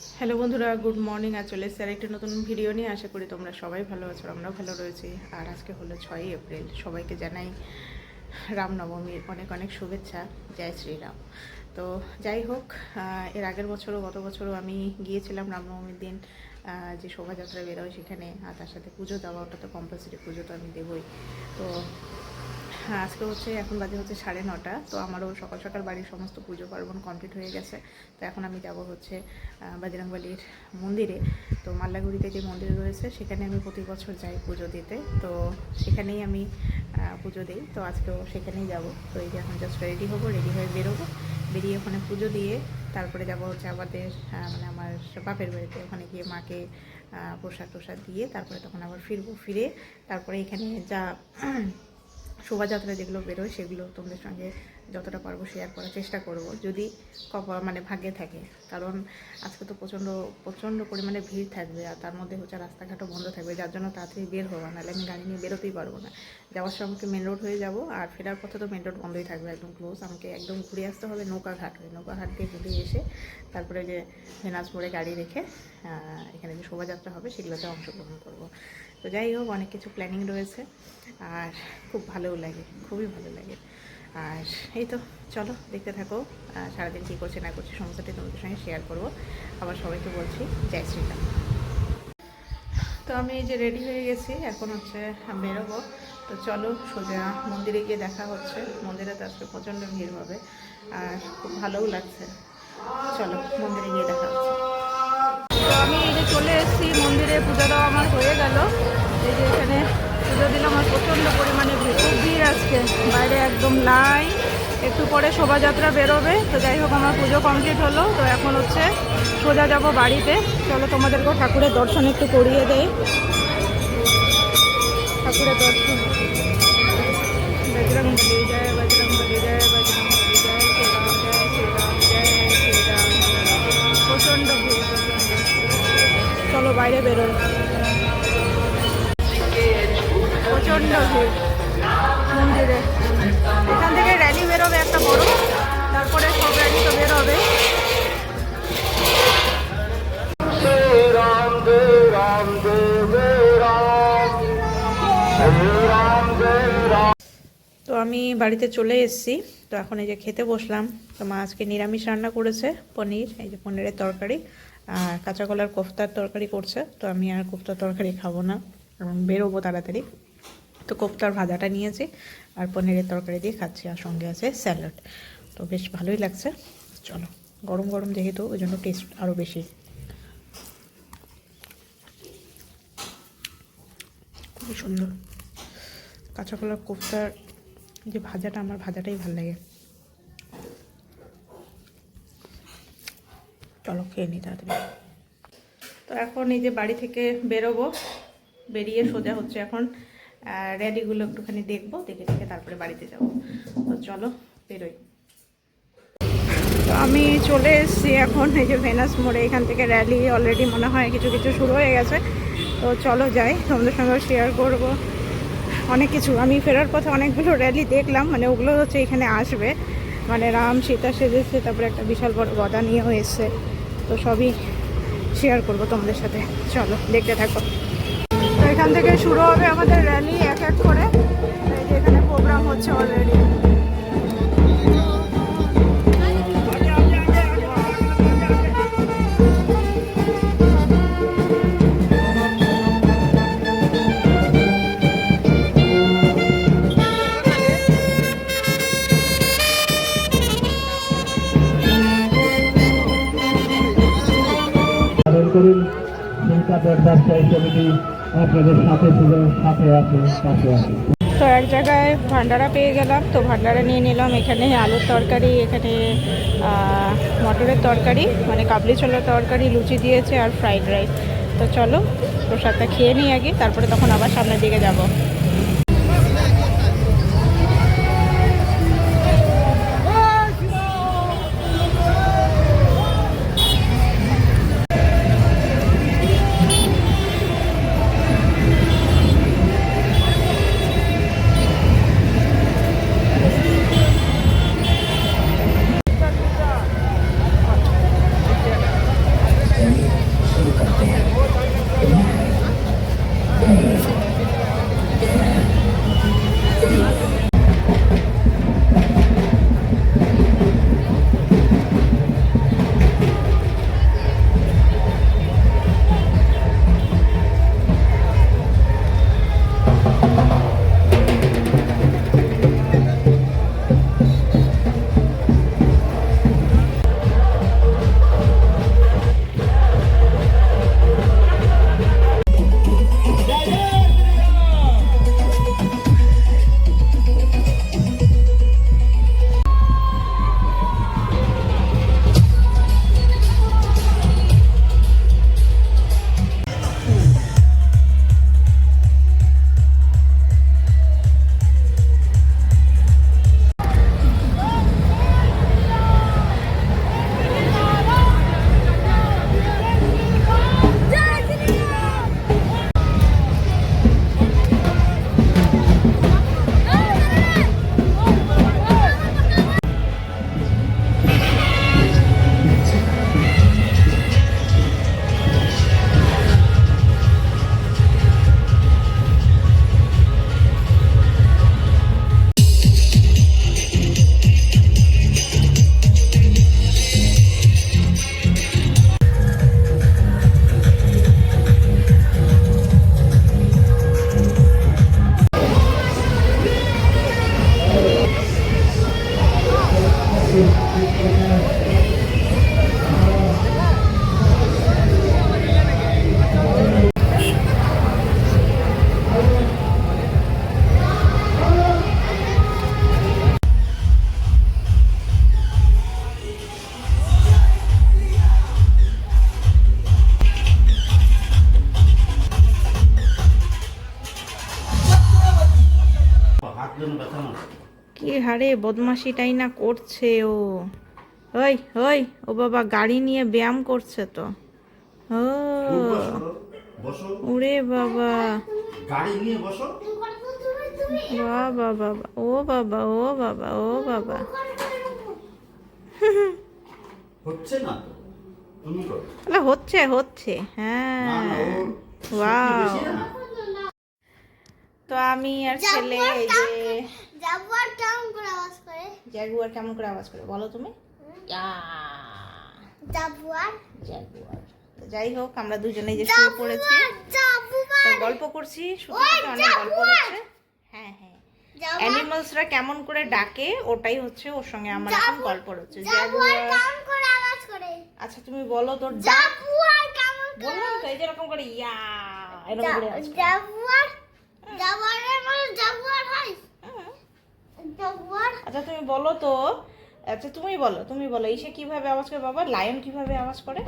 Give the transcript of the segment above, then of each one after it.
Hello বন্ধুরা, good morning. আর চলে sir একটি নতুন ভিডিও নিয়ে। আশা করি তোমরা সবাই ভালো আছো, আমরাও ভালো রয়েছি। আর আজকে হলো ছয়ই এপ্রিল। সবাইকে জানাই রামনবমীর অনেক অনেক শুভেচ্ছা। জয় শ্রীরাম। তো যাই হোক এর আগের বছরও গত বছরও আমি গিয়েছিলাম রামনবমীর দিন যে শোভাযাত্রা বেরোয় সেখানে আর তার সাথে পুজো দেওয়া ওটা তো কম্পালসারি পুজো তো আমি দেবই। তো হ্যাঁ আজকে হচ্ছে এখন বাজে হচ্ছে সাড়ে নটা তো আমারও সকাল সকাল বাড়ির সমস্ত পুজো পার্বণ কমপ্লিট হয়ে গেছে। তো এখন আমি যাব হচ্ছে আহ, মন্দিরে। তো মাল্লাগুড়িতে যে মন্দির রয়েছে সেখানে আমি প্রতি বছর যাই পুজো দিতে। তো সেখানেই আমি পুজো দিই। তো আজকেও সেখানেই যাব। তো এই যে এখন জাস্ট রেডি হব রেডি হয়ে বেরোবো। বেরিয়ে ওখানে পুজো দিয়ে তারপরে যাব হচ্ছে আমাদের আহ, মানে আমার বাপের বাড়িতে। ওখানে গিয়ে মাকে প্রসাদ টোসাদ দিয়ে তারপরে তখন আবার ফিরবো ফিরে তারপরে এখানে যা শোভাযাত্রা যেগুলো বেরোয়, সেগুলো তোমাদের সঙ্গে যতটা পারব শেয়ার করার চেষ্টা করব। যদি মানে ভাগ্যে থাকে। কারণ আজকে তো প্রচণ্ড প্রচণ্ড পরিমাণে ভিড় থাকবে আর তার মধ্যে হচ্ছে রাস্তাঘাটও বন্ধ থাকবে। যার জন্য তাড়াতাড়ি বের হব নাহলে আমি গাড়ি নিয়ে বেরোতেই পারব না। যাওয়ার সময় আমাকে মেন রোড হয়ে যাব আর ফেরার পথে তো মেন রোড বন্ধই থাকবে একদম ক্লোজ আমাকে একদম ঘুরে আসতে হবে নৌকা ঘাট হয়ে। নৌকা ঘাট দিয়ে ঘুরে এসে তারপরে যে মোড়ে গাড়ি রেখে এখানে যে শোভাযাত্রা হবে, সেগুলোতে অংশগ্রহণ করব। তো যাই হোক, অনেক কিছু প্ল্যানিং রয়েছে আর খুব ভালোও লাগে, খুবই ভালো লাগে। আর এই তো, চলো দেখতে থাকো সারাদিন কী করছে না করছে সমস্তটাই তোমাদের সঙ্গে শেয়ার করব। আবার সবাইকে বলছি, জয় শ্রীরাম। তো আমি এই যে রেডি হয়ে গেছি, এখন হচ্ছে বেরোবো। তো চলো সোজা মন্দিরে গিয়ে দেখা হচ্ছে। মন্দিরে তো আজকে প্রচণ্ড ভিড় হবে, আর খুব ভালোও লাগছে। চলো মন্দিরে গিয়ে দেখা হচ্ছে। তো আমি এই যে চলে মন্দিরে পুজো দেওয়া আমার হয়ে গেল। এই যে এখানে পুজো দিলাম, আমার প্রচণ্ড পরিমাণে খুব ভিড় আজকে। বাইরে একদম লাইন একটু পরে শোভাযাত্রা বেরোবে। তো যাই হোক, আমার পুজো কমপ্লিট হলো। তো এখন হচ্ছে সোজা যাব বাড়িতে। চলো তোমাদেরকেও ঠাকুরের দর্শন একটু করিয়ে দেয় ঠাকুরের দর্শন। বজরং বলি জয় চলো বাইরে বেরোই। প্রচণ্ড ভিড় মন্দিরে। এখান থেকে র্যালি বেরোবে একটা বড়, তারপরে সব র্যালি তো বেরোবে. তো আমি বাড়িতে চলে এসেছি, তো এখন এই যে খেতে বসলাম, তো মা আজকে নিরামিষ রান্না করেছে, পনির, এই যে পনিরের তরকারি। আর কাঁচা কলার কোফতার তরকারি করছে, তো আমি আর কোফতার তরকারি খাব না, কারণ বেরোবো তাড়াতাড়ি। তো কোফতার ভাজাটা নিয়েছি আর পনিরের তরকারি দিয়ে খাচ্ছি আর সঙ্গে আছে স্যালাড। তো বেশ ভালোই লাগছে। চলো, গরম গরম যেহেতু, ওই জন্য টেস্ট আরও বেশি। খুবই সুন্দর। কাঁচা কলার কোফতার, যে ভাজাটা, আমার ভাজাটাই ভালো লাগে। চলো খেয়ে নিই তাড়াতাড়ি। তো এখন এই যে বাড়ি থেকে বেরোবো, বেরিয়ে সোজা হচ্ছে এখন র্যালিগুলো একটুখানি দেখব, দেখে দেখে তারপরে বাড়িতে যাব। তো চলো বেরোই। তো আমি চলে এসেছি এখন, এই যে ভেনাস মোড়ে, এখান থেকে র্যালি অলরেডি মনে হয় কিছু কিছু শুরু হয়ে গেছে। তো চলো যাই, তোমাদের সঙ্গে শেয়ার করব। অনেক কিছু, আমি ফেরার পথে অনেকগুলো র্যালি দেখলাম মানে ওগুলো হচ্ছে এখানে আসবে। মানে রাম, সীতা সেজেছে, তারপরে একটা বিশাল বড় গদা নিয়েও এসছে। তো সবই শেয়ার করব তোমাদের সাথে। চলো, দেখতে থাকো। তো এখান থেকে শুরু হবে আমাদের র্যালি এক এক করে। এখানে প্রোগ্রাম হচ্ছে অলরেডি করুন। ব্যবসায়ী সমিতি আপনাদের সাথে ছিল, সাথে আছে আছে। তো এক জায়গায় ভান্ডারা পেয়ে গেলাম, তো ভান্ডারা নিয়ে নিলাম। এখানে আলুর তরকারি, এখানে মটরের তরকারি মানে কাবলি ছোলার তরকারি, লুচি দিয়েছে আর ফ্রাইড রাইস। তো চলো, প্রসাদটা খেয়ে নিই আগে, তারপরে তখন আবার সামনের দিকে যাব। কি হারে বদমাশিটাই না করছে ও। ওই ওই ও বাবা গাড়ি নিয়ে ব্যায়াম করছে তো। ও ওরে বাবা। গাড়ি নিয়ে বসো। বাবা বাবা ও বাবা ও বাবা ও বাবা। হচ্ছে না তুমি করো। তাহলে হচ্ছে হচ্ছে হ্যাঁ। ওয়াও। তো আমি আর ছেলে এই যে জাগুয়ার কেমন করে আওয়াজ করে। জাগুয়ার কেমন করে আওয়াজ করে? বলো তুমি। জাগুয়ার। জাগুয়ার। যাই হোক আমরা দুজনেই যে শুয়ে পড়েছি গল্প করছি শুতে অনেক গল্প হচ্ছে। হ্যাঁ হ্যাঁ। অ্যানিমালসরা কেমন করে ডাকে ওটাই হচ্ছে ওর সঙ্গে আমার এখন গল্প হচ্ছে। জাগুয়ার জাগুয়ার কেমন করে আওয়াজ করে। আচ্ছা তুমি বলো তোর ডাক। জাগুয়ার কেমন করে বললাম তো এই যে এরকম করে ইয়া এরকম করে আচ্ছা তুমি বলো তো। আচ্ছা তুমি বলো তুমি বলো ইসে কীভাবে আওয়াজ করে? বাবা লায়ন কীভাবে আওয়াজ করে?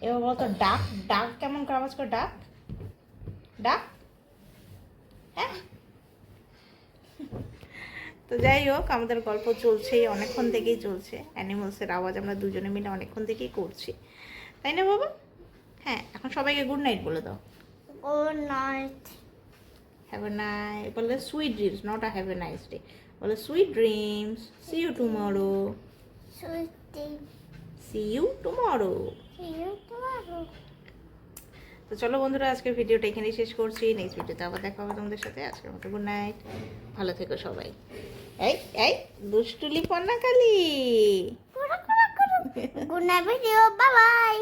এবার বলো তো, ডাক ডাক কেমন করে আওয়াজ করে? ডাক? ডাক? হ্যাঁ? তো যাই হোক, আমাদের গল্প চলছেই অনেকক্ষণ থেকেই চলছে। অ্যানিমালসের আওয়াজ আমরা দুজনে মিলে অনেকক্ষণ থেকেই করছি। তাই না, বাবা? হ্যাঁ এখন সবাইকে গুড নাইট বলে দাও। Good night Have a nice, বলে sweet dreams, not a have a nice day. বলে sweet dreams. See you tomorrow. Sweetie tomorrow. See you tomorrow তো চলো বন্ধুরা আজকের ভিডিওটা এখানেই শেষ করছি। নেক্সট ভিডিওতে আবার দেখা হবে তোমাদের সাথে। আজকের মতো গুড নাইট ভালো থেকো সবাই। এই এই দুষ্টুলি Panna Kali good night video bye bye